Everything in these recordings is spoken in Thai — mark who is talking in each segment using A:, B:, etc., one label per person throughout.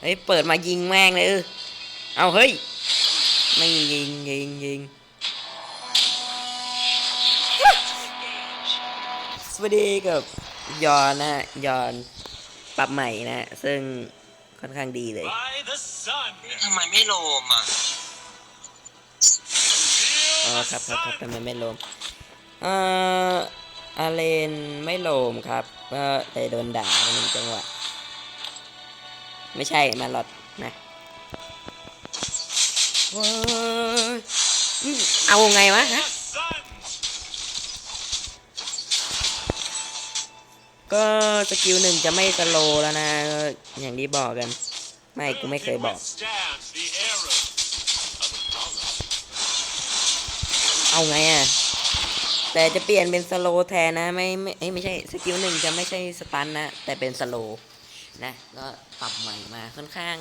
A: เฮ้ยเปิดมายิงแม่งเลยเออเอาเฮ้ยไม่ยิงยิงยิงสวัสดีกับยอนนะฮะยอนปรับใหม่นะ ซึ่งค่อนข้างดีเลย
B: By the sun.
C: ทำไมไม่โลมอะ
A: อ๋อ
B: Feel
A: ค
B: the
A: รับครับครับ
B: sun.
A: ทำไมไม่โลมเอ่ออาเลนไม่โลมครับก็เลยโดนด่าไปหนึ่งจังหวะ ไม่ใช่มาหลอดนะเอาไงวะฮะก็สกิลหนึ่งจะไม่สโลแล้วนะ อย่างที่บอกกัน ไม่กูไม่เคยบอก เอาไงอะ แต่จะเปลี่ยนเป็นสโลแทนนะ ไม่ไม่เอ้ไม่ใช่สกิลหนึ่งจะไม่ใช่สตันนะ แต่เป็นสโล นะก็ปรับใหม่มาค่อนข้าง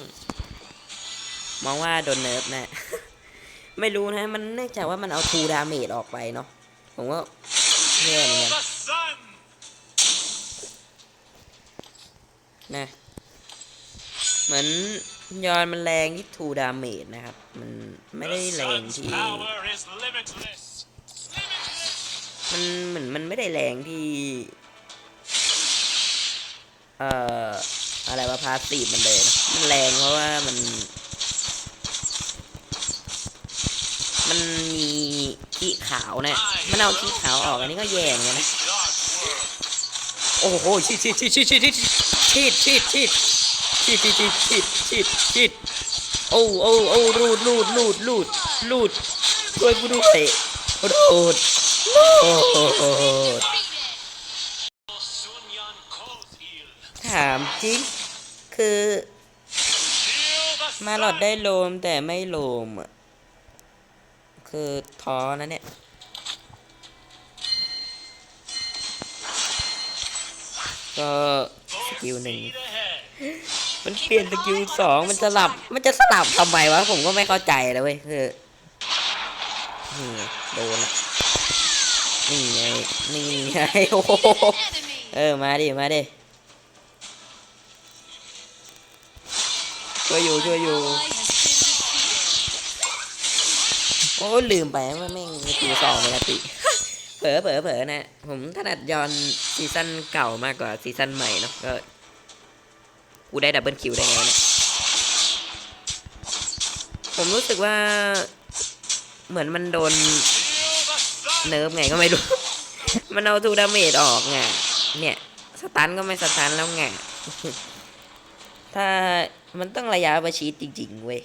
A: มองว่าโดนเนิร์ฟนะ ไม่รู้นะ มันเนื่องจากว่ามันเอาทูดาเมจออกไปเนาะผมว่าเนื่อเหมือนกันนะเหมือนยอนมันแรงที่ทูดาเมจนะครับ มันไม่ได้แรงที่มันเหมือนมันไม่ได้แรงที่ เอ่อ อะไรว่าพาสซีมันเลยนะมันแรงเพราะว่ามัน มันมีขี้ขาวนะมันเอาขี้ขาวออกอันนี้ก็แย่เหมือนะโอ้โหชิดชิดชิดชิดชิดชิดชิดชิดชิดชิดชิดชิดชิดชิดโอ้โอ้โอ้รูดรูดรูดรูดรูดช่วยกูด้วยรูดรูดถามจริง คือ มาหลอดได้โลมแต่ไม่โลมอะ คือท้อนะเนี่ย ก็สกิลหนึ่งมันเปลี่ยนสกิลสองมันสลับ มันจะสลับทำไมวะ ผมก็ไม่เข้าใจเลยเว้ยคือนี่โดนละนี่ไงนี่ไงโอ้โหเออ มาดิ มาดิ ช่วยอยู่ช่วยอยู่ โอ้ลืมไปว่าแม่งสกิลสองปกติเผลอเผลอเผลอนะ ผมถนัดย้อนซีซั่นเก่ามากกว่าซีซั่นใหม่เนาะก็กูได้ดับเบิลคิวได้ไงวะเนี่ยผมรู้สึกว่าเหมือนมันโดน
B: Feel the sun.
A: เนิร์ฟไงก็ไม่รู้ มันเอาทูดาเมจออกไงเนี่ย สตันก็ไม่สตันแล้วไงถ้า มันต้องระยะประชิดจริง ๆ เว้ย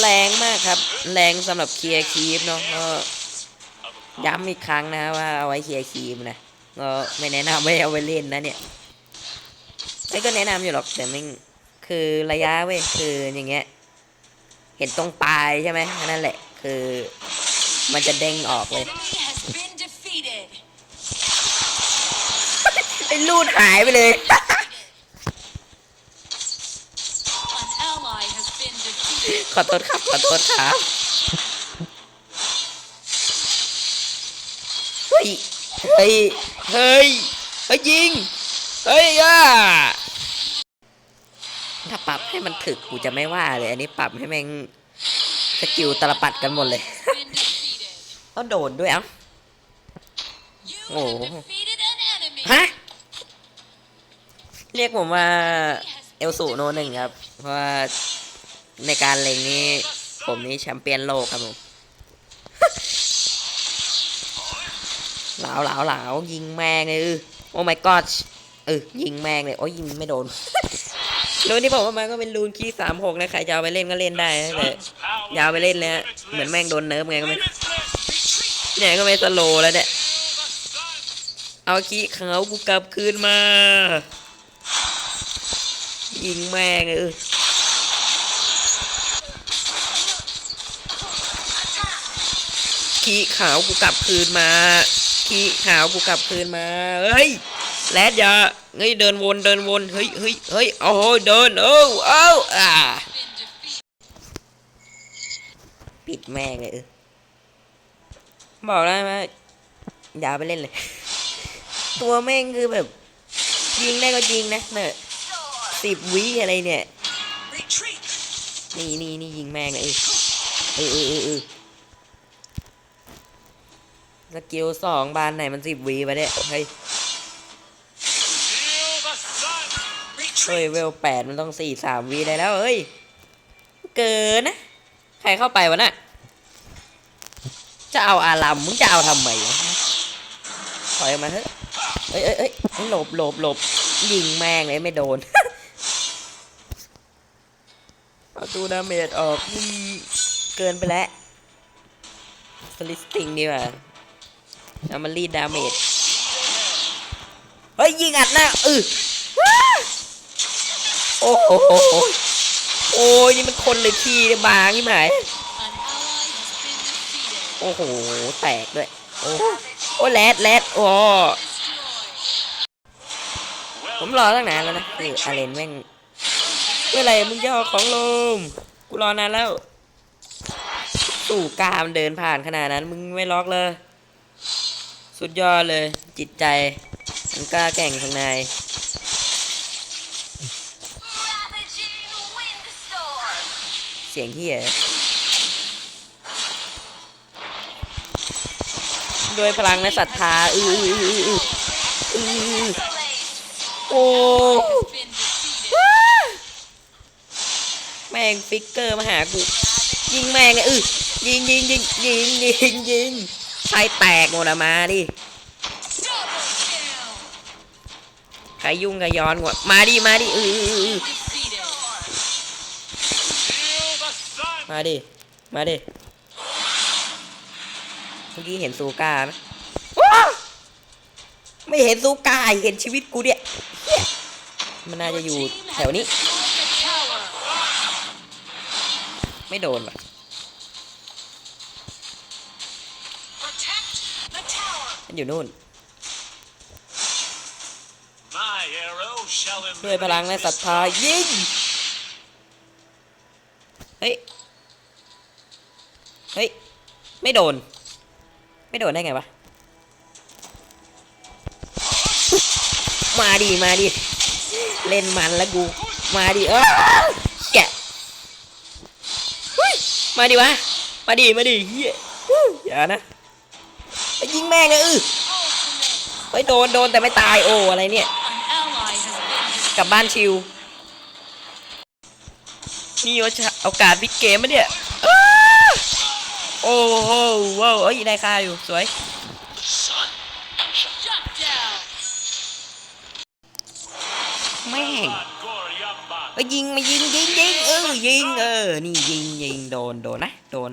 A: แรงมากครับ แรงสำหรับเคลียร์คีฟเนาะก็ย้ำอีกครั้งนะว่าเอาไว้เคลียร์คีฟนะก็ไม่แนะนำไม่เอาไว้เล่นนะเนี่ยไอ้ก็แนะนำอยู่หรอกแต่ไม่คือระยะเว้ยคืออย่างเงี้ย เห็นตรงปลายใช่ไหมนั่นแหละ คือมันจะเด้งออกเลย ไอ้ลูดหายไปเลย ขอโทษครับ ขอโทษครับเฮ้ย เฮ้ย เฮ้ยเฮ้ยยิง เฮ้ยอะถ้าปรับให้มันถึกกูจะไม่ว่าเลย อันนี้ปรับให้แม่งสกิลตลปัดกันหมดเลยก็โดนด้วยเอ้าฮะ เรียกผมว่าเอลสูโนหนึ่งครับ เพราะว่าในการเล็งนี้ผมนี่แชมเปี้ยนโลกครับผมเหลาเหลาเหลายิงแม่งเลยเออโอ้ my god เออยิงแม่งเลยโอ้ยยิงไม่โดนรูนที่ผมว่ามันก็เป็นรูนคีสามหกนะใครจะเอาไปเล่นก็เล่นได้แต่ยาวไปเล่นเลยฮะเหมือนแม่งโดนเนิร์ฟไงก็ไม่เนี่ยก็ไม่สโลแล้วเนี่ยเอาขี้เขากูกลับคืนมา ยิงแม่งเออขี้ขาวกูกลับคืนมาขี้ขาวกูกลับคืนมาเฮ้ยแลดอย่าเฮ้ยเดินวนเดินวนเฮ้ยเฮ้ยเฮ้ยโอ้โหเดินเอ้าเอ้าอ่าปิดแม่งเลยเออบอกได้ไหมอย่าไปเล่นเลย ตัวแม่งคือแบบ ยิงได้ก็ยิงนะเนอะ สิบวิอะไรเนี่ย
B: Retreat.
A: นี่นี่นี่ยิงแม่งเลยเออเออเออเออสกิลสองบานไหนมันสิบวิไปเนี่ยเฮ้ย
B: Feel the sun.
A: เฮ้ย
B: Retreat.
A: เวลแปดมันต้องสี่สามวิได้แล้วเฮ้ย เกินนะ ใครเข้าไปวะน่ะ จะเอาอารัมมึงจะเอาทำไมวะถอยออกมาเถอะเอ้ยเอ้ยเอ้ยเอ้ยหลบหลบหลบยิงแม่งเลยไม่โดน เอาตูดาเมจออกเกินไปแล้วสลิสติงดีกว่าเอามารีดดาเมจเฮ้ยยิงอัดหน้าเออโอ้โหโอ้ยนี่มันคนเลยทีเลยบางนี่หมายโอ้โหแตกด้วยโอ้โอ้แรดแรดโอ้ผมรอตั้งนานแล้วนะคืออาเลนแม่ง เมื่อไหรมึงจะเอาของลงกูรอนานแล้วสู่กล้ามเดินผ่านขนาดนั้น มึงไม่ล็อกเลย สุดยอดเลย จิตใจมันกล้าแก่งข้างในเสียงเฮียโดวยพลังและศรัทธา อืออืออืออืออือ
C: Isolate.
A: โอ้ว้า แม่งฟิกเกอร์มาหากู ยิงแม่งเออยิงยิงยิงยิงยิงยิงใครแตกหมดอะมาดิ ใครยุ่งกับย้อนกว่ามาดิ มาดิอืออมาดิ มาดิ เมื่อกี้เห็นซูก้าไหมไม่เห็นซูก้าเห็นชีวิตกูเนี่ย มันน่าจะอยู่แถวนี้ ไม่โดนว่ะมันอยู่นู่นด้วยพลังและศรัทธายิง เฮ้ย เฮ้ย ไม่โดน ไม่โดนได้ไงวะ มาดิ มาดิ เล่นมันแล้วกู มาดิ เออ มาดิวะ มาดิ มาดิเฮียอย่านะไปยิงแม่งเลยเออเฮ้ยโดน โดนแต่ไม่ตาย โอ้ อะไรเนี่ย กลับบ้านชิว นี่ว่าจะโอากาสพลิกเกมมะเนี่ยโอ้โหว้าวเอ้ยได้ค่าอยู่สวยแม่ง ไปยิงมายิงยิงยิงเออยิงเออ นี่ยิงยิงโดนโดนนะโดน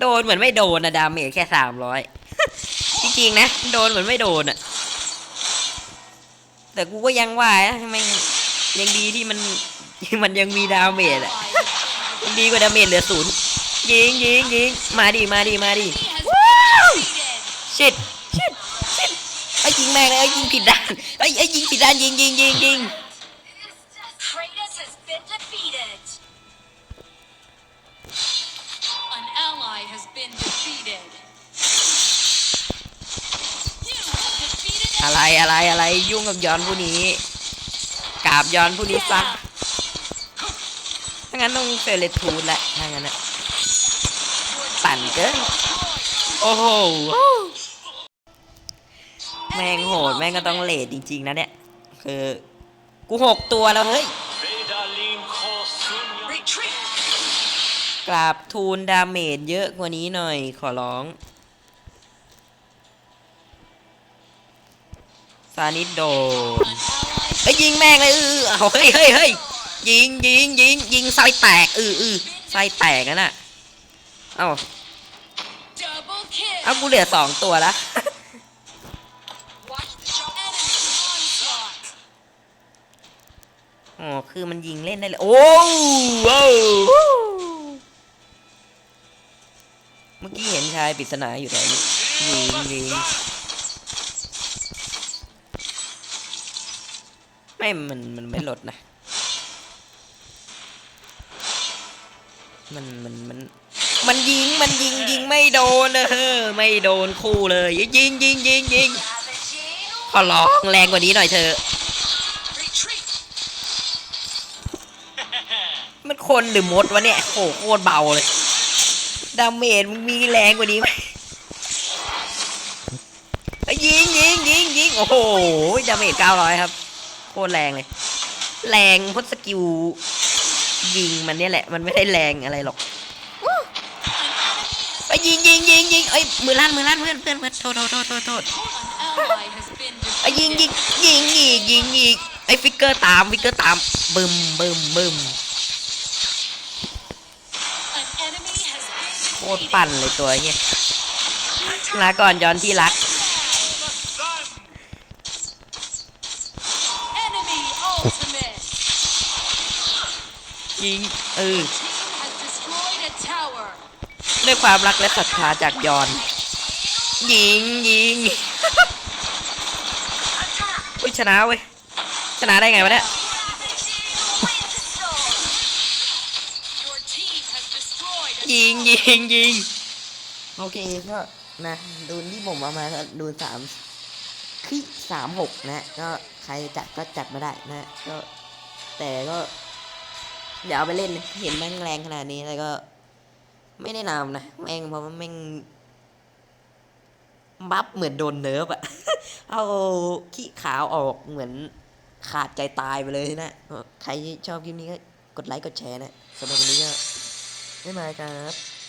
A: โดนเหมือนไม่โดนนะดาเมจแค่สามร้อยจริงๆนะ โดนเหมือนไม่โดนอะแต่กูก็ยังว่านะมันยังดีที่มันมันยังมีดาเมจอะมันดีกว่าดาเมจเหลือศูนย์ยิงยิงยิงมาดิมาดิมาดิว้าวชิดชิดชิดไอ้ยิงแม่งเลยไอ้ยิงผิดด้านไอ้ไอ้ยยิงผิดด้านยิงยิงยิงยิง
C: been defeated. You have defeated
A: อะไรอะไรอะไรยุ่งกับย้อนผู้นี้กราบย้อนผู้นี้ซะถ้างั้นต้องเซเลทูนแหละถ้างั้นอะปั่นเกินโอ้โห แม่งโหด แม่งก็ต้องเลดจริง ๆ นะเนี่ย คือ กูหกตัวแล้ว เฮ้ย กราบทูลดาเมจเยอะกว่านี้หน่อยขอร้อง ซานิดโดน
C: An ally
A: เอ้ยิงแม่งเลยเออเอาเฮ้ยเฮ้ยเฮ้ยยิงยิงยิงยิงไส้แตกเออเออไส้แตกนั่นน่ะ เอ้าเอากูเหลือสองตัวละอ๋อ คือมันยิงเล่นได้เลย โอ้โว้วเมื่อกี้เห็ ชายปริศนาอยู่แถวนี้ยิงยิงไม่มันมันไม่ลดนะ มันมันมันมันยิงมันยิงยิงไม่โดนเออไม่โดนคู่เลย ยิงยิงยิงยิง
C: Ravaging
A: ขอร้องแรงกว่านี้หน่อยเถอะ
B: Retreat.
A: มันคนหรือมดวะเนี่ยโอ้โหโคตรเบาเลย ดาเมจมึงมีแรงกว่านี้ไหมเอ้ยิงยิงยิงยิงโอ้โหดาเมจเก้าร้อยครับโคตรแรงเลย แรงพราะสกิลยิงมันเนี่ยแหละ มันไม่ได้แรงอะไรหรอกไปยิงยิงยิงยิงเอ้ยมือลั่นมือลั่นเพื่อนเพื่อนเพื่อนโทษโทษโทษโทษโทษไอ้ยิงยิง
C: defeated.
A: ยิงอีกยิงอีกไอ้ฟิกเกอร์ตามฟิกเกอร์ตามบึมบึมบึม ตร
C: defeated.
A: ปั่นเลยตัวเนี้ยลาก่อนย้อนที่รัก
B: The sun.
C: Enemy ultimate.
A: ยิงเออ
C: Team has destroyed a tower.
A: ด้วยความรักและศรัทธาจากยอน ยิงยิงอุ้ยชนะเว้ย ชนะได้ไงวะเนี่ย ยิงยิงยิงโอเคก็นะดูนที่ผมเอามาก็ดูนสามคือสามหกนะก็ใครจัดก็จัดมาได้นะก็แต่ก็ เดี๋ยวเอาไปเล่นเห็นแม่งแรงขนาดนี้แล้วก็ ไม่ได้นำนะแม่งเพราะว่าแม่งบัฟเหมือนโดนเนิร์ฟอะเอาขี้ขาวออกเหมือนขาดใจตายไปเลยนะ ใครชอบคลิปนี้ก็กดไลค์กดแชร์นะสำหรับวันนี้ก็ ไม่มาครับ